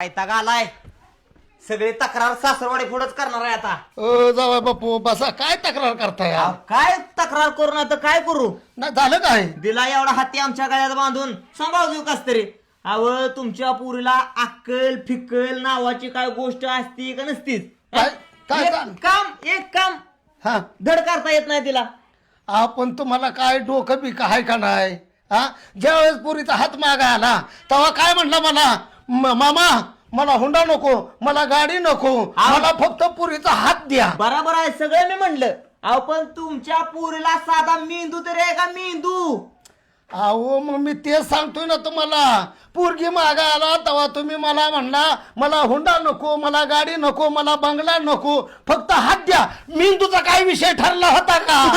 वैताग आलाय. सगळी तक्रार सासरवाडी पुढेच करणार आहे आता. अ, जावई बापू बसा. काय तक्रार करताय? अहो, काय तक्रार करू ना तर काय करू? नाही झालं काय? दिला एवढा हाती आमच्या गळ्यात बांधून. सांभाळ देऊ कस तरी. अव तुमच्या पुरीला अक्कल फिक्कल नावाची काय गोष्ट असती का नसतीच? काय- काय एक सांग? काम एक काम. हा. धड करता येत नाही तिला. आपण तुम्हाला काय डोकं बी काय का नाही? हा? ज्यावेळेस पुरीचा हात मागा आला तेव्हा काय म्हणला मला? म- मामा मला हुंडा नको मला गाडी नको मला फक्त पुरीचा हात द्या. बराबर आहे सगळं मी म्हणलं. अहो पण तुमच्या पुरीला साधा मेंदू तरी आहे का मेंदू? अहो मग मी तेच सांगतोय ना तुम्हाला. पोरगी मागा आला तेव्हा तुम्ही मला म्हणला मला हुंडा नको मला गाडी नको मला बंगला नको फक्त हात द्या. मेंदूचा काय विषय ठरला होता का?